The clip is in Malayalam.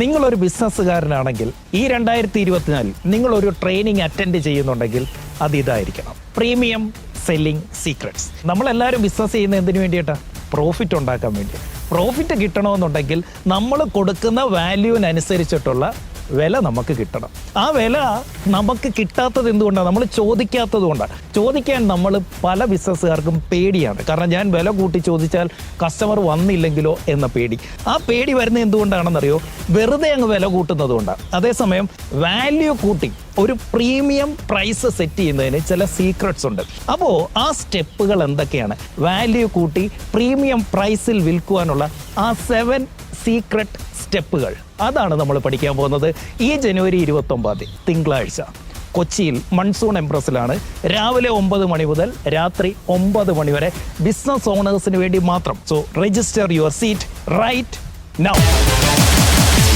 നിങ്ങളൊരു ബിസിനസ്സുകാരനാണെങ്കിൽ ഈ രണ്ടായിരത്തി ഇരുപത്തിനാലിൽ നിങ്ങളൊരു ട്രെയിനിങ് അറ്റൻഡ് ചെയ്യുന്നുണ്ടെങ്കിൽ അത് ഇതായിരിക്കണം. പ്രീമിയം സെല്ലിംഗ് സീക്രട്സ് നമ്മളെല്ലാവരും ബിസിനസ് ചെയ്യുന്ന എന്തിനു വേണ്ടിയിട്ടാണ് പ്രോഫിറ്റ് ഉണ്ടാക്കാൻ വേണ്ടി. പ്രോഫിറ്റ് കിട്ടണമെന്നുണ്ടെങ്കിൽ നമ്മൾ കൊടുക്കുന്ന വാല്യൂവിനനുസരിച്ചിട്ടുള്ള വില നമുക്ക് കിട്ടണം. ആ വില നമുക്ക് കിട്ടാത്തത് എന്തുകൊണ്ടാണ്? നമ്മൾ ചോദിക്കാത്തത് കൊണ്ടാണ്. ചോദിക്കാൻ നമ്മൾ പല ബിസിനസ്സുകാർക്കും പേടിയാണ്. കാരണം ഞാൻ വില കൂട്ടി ചോദിച്ചാൽ കസ്റ്റമർ വന്നില്ലെങ്കിലോ എന്ന പേടി. ആ പേടി വരുന്നത് എന്തുകൊണ്ടാണെന്നറിയോ? വെറുതെ അങ്ങ് വില കൂട്ടുന്നത് കൊണ്ടാണ്. അതേസമയം വാല്യൂ കൂട്ടി ഒരു പ്രീമിയം പ്രൈസ് സെറ്റ് ചെയ്യുന്നതിന് ചില സീക്രട്സ് ഉണ്ട്. അപ്പോൾ ആ സ്റ്റെപ്പുകൾ എന്തൊക്കെയാണ്? വാല്യൂ കൂട്ടി പ്രീമിയം പ്രൈസിൽ വിൽക്കുവാനുള്ള ആ സെവൻ സീക്രട്ട് സ്റ്റെപ്പുകൾ. അതാണ് നമ്മൾ പഠിക്കാൻ പോകുന്നത് ഈ ജനുവരി ഇരുപത്തൊമ്പതാം തീയതി തിങ്കളാഴ്ച. കൊച്ചിയിൽ മൺസൂൺ എംപ്രസിലാണ് രാവിലെ ഒമ്പത് മണി മുതൽ രാത്രി ഒമ്പത് മണി വരെ ബിസിനസ് ഓണേഴ്സിന് വേണ്ടി മാത്രം. So register your seat right now